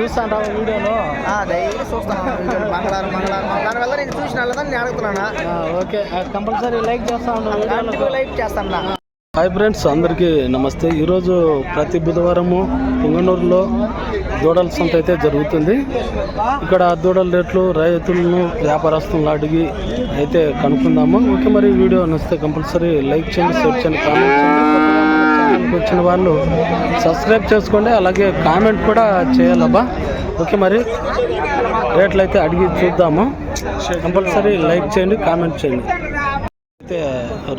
చూస్తాంటావా వీడియోలో? డైలీ చూస్తాను మంగళవారం మంగళవారం. దానివల్ల నేను చూసిన వాళ్ళదని నేను అడుగుతున్నాను? ఆ, ఓకే. కంపల్సరీ లైక్ చేస్తా ఉన్నాను వీడియోలో. లైక్ చేస్తాను హాయ్ ఫ్రెండ్స్ అందరికీ నమస్తే. ఈరోజు ప్రతి బుధవారము పుంగనూరులో దూడల సంత అయితే జరుగుతుంది. ఇక్కడ దూడల రేట్లు రైతులను వ్యాపారస్తులను అడిగి అయితే కనుక్కుందాము. ఓకే మరి వీడియో నచ్చితే కంపల్సరీ లైక్ చేయండి షేర్ చేయండి కామెంట్ చేయండి. ఛానల్కి వచ్చిన వాళ్ళు సబ్స్క్రైబ్ చేసుకోండి అలాగే కామెంట్ కూడా చేయాలబ్బా. ఓకే మరి రేట్లు అయితే అడిగి చూద్దాము. కంపల్సరీ లైక్ చేయండి కామెంట్ చేయండి. అయితే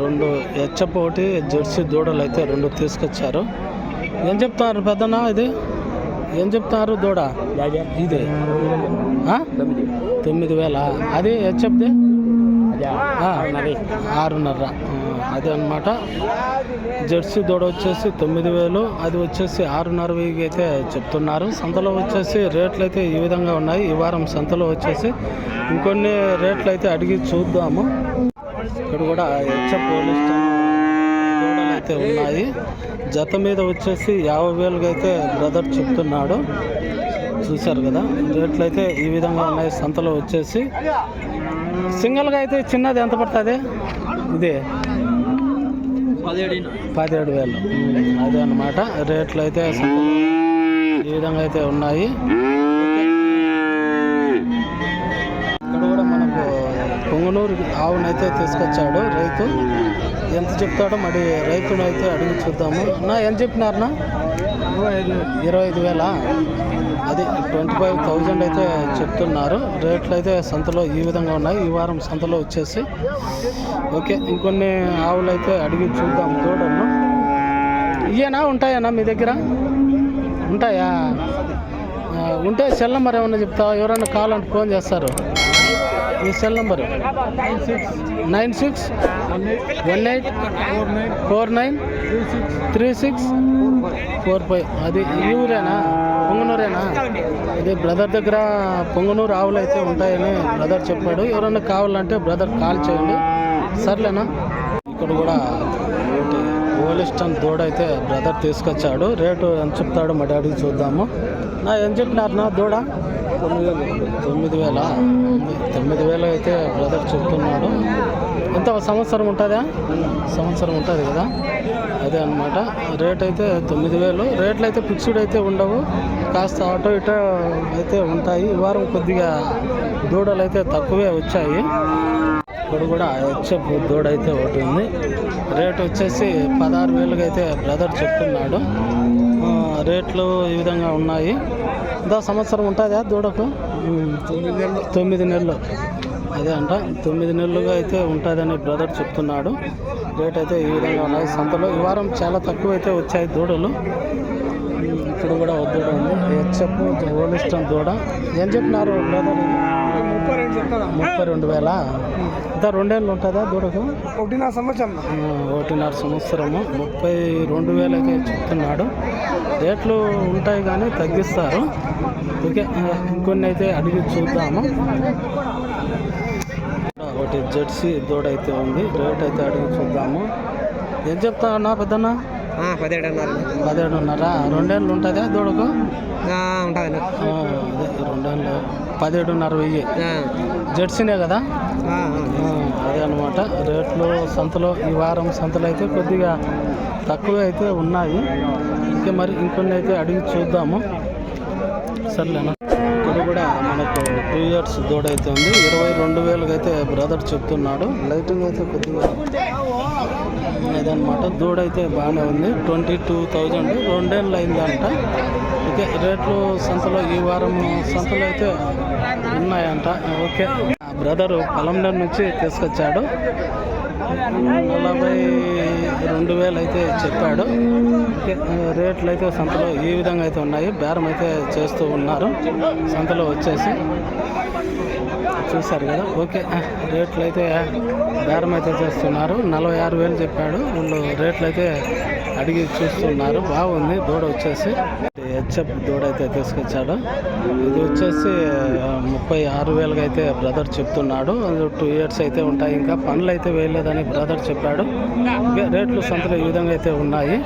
రెండు హెచ్చప్ ఒకటి జెర్సీ దూడలు అయితే రెండు తీసుకొచ్చారు. ఏం చెప్తున్నారు పెద్దనా ఇది? ఏం చెప్తున్నారు దూడ? ఇది? తొమ్మిది వేల? అది హెచ్చప్ది ఆరున్నర. అదే అనమాట జెర్సీ దూడ వచ్చేసి తొమ్మిది వేలు అది వచ్చేసి ఆరున్నర వెయ్యికి అయితే చెప్తున్నారు. సంతలో వచ్చేసి రేట్లు అయితే ఈ విధంగా ఉన్నాయి. ఈ వారం సంతలో వచ్చేసి ఇంకొన్ని రేట్లు అయితే అడిగి చూద్దాము. ఇక్కడ కూడా హెచ్చ పోలీస్ దూడలు అయితే ఉన్నాయి. జత మీద వచ్చేసి యాభై వేలుగా అయితే బ్రదర్ చెప్తున్నాడు. చూశారు కదా? రేట్లు అయితే ఈ విధంగా ఉన్నాయి సంతలో వచ్చేసి. సింగిల్గా అయితే చిన్నది ఎంత పడుతుంది? ఇది. పదిహేడు వేలు. అదే అన్నమాట. రేట్లు అయితే ఈ విధంగా అయితే ఉన్నాయి ఇక్కడ కూడా మనకు మునూరు ఆవునైతే తీసుకొచ్చాడు రైతు. ఎంత చెప్తాడో మరి రైతును అయితే అడిగి చూద్దాము. నా ఎంత చెప్పినారనా ఇరవై ఐదు వేల? అది ట్వంటీ ఫైవ్ థౌజండ్ అయితే చెప్తున్నారు. రేట్లు అయితే సంతలో ఈ విధంగా ఉన్నాయి. ఈ వారం సంతలో వచ్చేసి. ఓకే ఇంకొన్ని ఆవులు అయితే అడిగి చూద్దాం చూడము ఇయేనా ఉంటాయన్నా మీ దగ్గర? ఉంటాయా? ఉంటే సెల్ నెంబర్ ఏమన్నా చెప్తావా? ఎవరైనా కావాలంటే ఫోన్ చేస్తారు. మీ cell number? Nine six one eight four nine three six four five. అది ఈ ఊరేనా? పొంగనూరేనా? ఇది బ్రదర్ దగ్గర పొంగనూరు ఆవులు అయితే ఉంటాయని బ్రదర్ చెప్పాడు. ఎవరైనా కావాలంటే బ్రదర్ కాల్ చేయండి. సర్లేనా? ఇక్కడ కూడా పోలిస్టన్ దూడ అయితే బ్రదర్ తీసుకొచ్చాడు. రేటు ఎంత చెప్తాడో మా డాడీకి చూద్దాము. నా ఏం చెప్పినారు నా దూడ? తొమ్మిది వేల. తొమ్మిది వేలు అయితే బ్రదర్ చెప్తున్నాడు. ఎంత సంవత్సరం ఉంటుందా? సంవత్సరం ఉంటుంది కదా? అదే అన్నమాట. రేట్ అయితే తొమ్మిది వేలు. రేట్లు అయితే ఫిక్స్డ్ అయితే ఉండవు. కాస్త అటో ఇటో అయితే ఉంటాయి. ఈ వారం కొద్దిగా దూడలు అయితే తక్కువే వచ్చాయి. ఇప్పుడు కూడా వచ్చే దూడ అయితే ఒకటి ఉంది. రేట్ వచ్చేసి పదహారు వేలుగా అయితే బ్రదర్ చెప్తున్నాడు. రేట్లు ఈ విధంగా ఉన్నాయి. ఇంత సంవత్సరం ఉంటుందా దూడకు? తొమ్మిది నెలలు. అదే అంట. తొమ్మిది నెలలుగా అయితే ఉంటుందని బ్రదర్ చెప్తున్నాడు. రేట్ అయితే ఈ విధంగా ఉన్నాయి. సంతలో ఈ వారం చాలా తక్కువ అయితే వచ్చాయి దూడలు. ఇప్పుడు కూడా దూడ ఉంది. హెచ్ఎఫ్ ఓలిస్టన్ దూడ. ఏం చెప్పినారు బ్రదర్? ముప్పై రెండు వేల? ఇంత రెండేళ్ళు ఉంటుందా దూడకు ఒకటిన్నర సంవత్సరం. ఒకటిన్నర సంవత్సరము. ముప్పై రెండు వేలు అయితే చెప్తున్నాడు. రేట్లు ఉంటాయి కానీ తగ్గిస్తారు. ఓకే ఇంకొన్ని అయితే అడిగి చూద్దాము. ఒకటి జెర్సీ దూడ అయితే ఉంది. రేట్ అయితే అడిగి చూద్దాము. ఏం చెప్తా అన్నా పెద్దన్న? పదిహేడు అన్నారు పదిహేడున్నర. రెండేళ్ళు ఉంటుందా దూడకు? ఉంటుంది రెండేళ్ళు. పదిహేడున్నర వెయ్యి. జెర్సీనే కదా? అదే అనమాట రేట్లు సంతలో ఈ వారం సంతలో అయితే కొద్దిగా తక్కువ అయితే ఉన్నాయి. ఇంకా మరి ఇంకొన్ని అయితే అడిగి చూద్దాము. సర్లేనా? ఇక్కడ కూడా మనకు టూ ఇయర్స్ దూడ అయితే ఉంది. ఇరవై రెండు వేలకు అయితే బ్రదర్ చెప్తున్నాడు. లైటింగ్ అయితే కొద్దిగా అదనమాట దూడ అయితే బాగానే ఉంది. Twenty two thousand. రెండేళ్ళు అయిందంట. ఓకే రేట్లు సంతలో ఈ వారం సంతలో అయితే ఉన్నాయంట. ఓకే. బ్రదరు పొలంలో నుంచి తీసుకొచ్చాడు. నలభై రెండు వేలు అయితే చెప్పాడు. రేట్లు అయితే సంతలో ఈ విధంగా అయితే ఉన్నాయి. బేరం అయితే చేస్తూ ఉన్నారు. సంతలో వచ్చేసి. చూశారు కదా? ఓకే రేట్లు అయితే బేరం అయితే చేస్తున్నారు. నలభై ఆరు వేలు చెప్పాడు. వాళ్ళు రేట్లు అయితే అడిగి చూస్తున్నారు. బాగుంది దూడ వచ్చేసి. హెచ్ఎఫ్ దూడ అయితే తీసుకొచ్చాడు. ఇది వచ్చేసి ముప్పై ఆరు వేలుగా అయితే బ్రదర్ చెప్తున్నాడు. టూ ఇయర్స్ అయితే ఉంటాయి. ఇంకా పనులు అయితే వేయలేదని బ్రదర్ చెప్పాడు. రేట్లు సంతలు ఈ విధంగా అయితే ఉన్నాయి.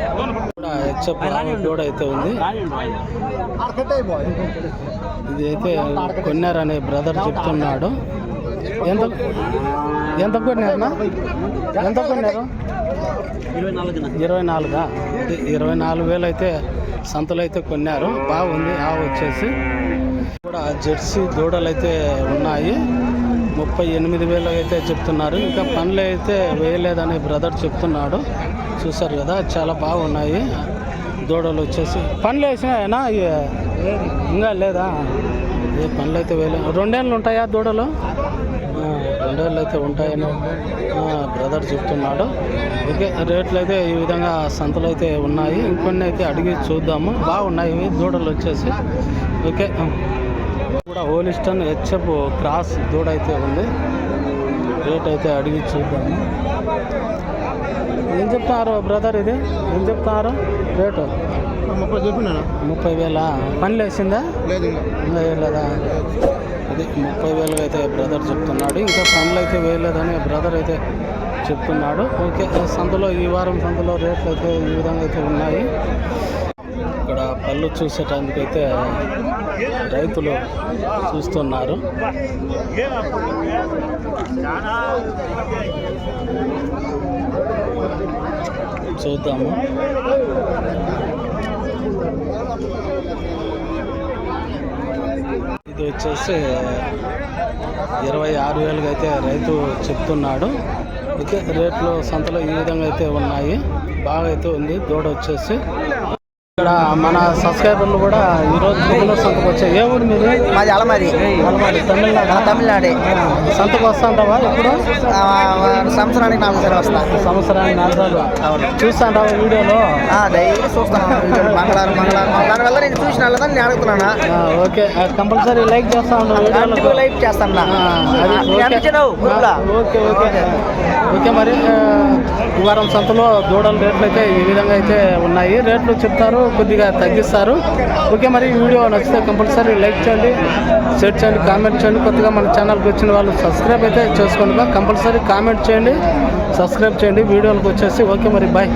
హెచ్ఎఫ్ దూడ అయితే ఉంది. ఇది అయితే కొన్నారని బ్రదర్ చెప్తున్నాడు. ఎంత ఎంత కొన్నారన్నా ఎంత కొన్నారు? ఇరవై నాలుగా? ఇది ఇరవై నాలుగు వేలు అయితే సంతలు అయితే కొన్నారు బాగుంది ఆ వచ్చేసి. కూడా జెర్సీ దూడలు అయితే ఉన్నాయి. ముప్పై ఎనిమిది వేలు అయితే చెప్తున్నారు. ఇంకా పనులు అయితే వేయలేదని బ్రదర్ చెప్తున్నాడు. చూసారు కదా చాలా బాగున్నాయి. దూడలు వచ్చేసి. పనులు వేసినాయనా? ఇంకా లేదా? ఏ పనులు అయితే వేలే. రెండేళ్ళు ఉంటాయా దూడలు? రెండేళ్ళు అయితే ఉంటాయని బ్రదర్ చెప్తున్నాడు. ఓకే రేట్లు అయితే ఈ విధంగా సంతలు అయితే ఉన్నాయి. ఇంకొన్ని అయితే అడిగి చూద్దాము. బాగున్నాయి ఇవి దూడలు వచ్చేసి. ఓకే. కూడా హోలిస్టన్ హెచ్ఎఫ్ క్రాస్ దూడ అయితే ఉంది. రేట్ అయితే అడిగి చూద్దాము. ఏం చెప్తున్నారు బ్రదర్ ఇది? ఏం చెప్తున్నారు రేటు? ముప్పై ముప్పై వేల? పని లేచిందా? లేదు ఇంకా. వేయలేదా అది ముప్పై వేలు అయితే బ్రదర్ చెప్తున్నాడు. ఇంకా పనులు అయితే వేయలేదని బ్రదర్ అయితే చెప్తున్నాడు. ఓకే సంతలో ఈ వారం సంతలో రేట్లు అయితే ఈ విధంగా అయితే ఉన్నాయి. ఇక్కడ పళ్ళు చూసేటందుకైతే రైతులు చూస్తున్నారు. చూద్దాము. ఇది వచ్చేసి ఇరవై ఆరు వేలుగా అయితే రైతు చెప్తున్నాడు. అయితే రేట్లు సంతలో ఈ విధంగా అయితే ఉన్నాయి. బాగా అయితే ఉంది. దూడ వచ్చేసి ఇక్కడ మన సబ్స్క్రైబర్లు కూడా ఈరోజు తిరుమల సంతకు వచ్చాయి ఏ ఊరు మీరు మాది అలమాది అలవాడి తమిళనాడు. తమిళనాడే. సంతకు వస్తాంటావా ఇప్పుడు? ఆ, సంవత్సరానికి నాలుగు సార్లు వస్తా. సంవత్సరానికి నాలుగు సార్లు. చూస్తాంటావా వీడియోలో? ఆ, డైలీ చూస్తాను. మంగళవారం మంగళవారం. దానివల్ల నేను చూసిన నేను అడుగుతున్నాను? ఓకే. కంపల్సరీ లైక్ చేస్తా వీడియోలకు. లైక్ చేస్తాను ఓకే. Okay okay. మరి వారం సంతలో దూడల రేట్లు అయితే ఈ విధంగా అయితే ఉన్నాయి. రేట్లు చెప్తారు. కొద్దిగా తగ్గిస్తారు. ఓకే మరి వీడియో నచ్చితే కంపల్సరీ లైక్ చేయండి షేర్ చేయండి కామెంట్ చేయండి. కొత్తగా మన ఛానల్కి వచ్చిన వాళ్ళు సబ్స్క్రైబ్ అయితే చేసుకోండి. కంపల్సరీ కామెంట్ చేయండి సబ్స్క్రైబ్ చేయండి. వీడియోలకు వచ్చేసి ఓకే మరి బాయ్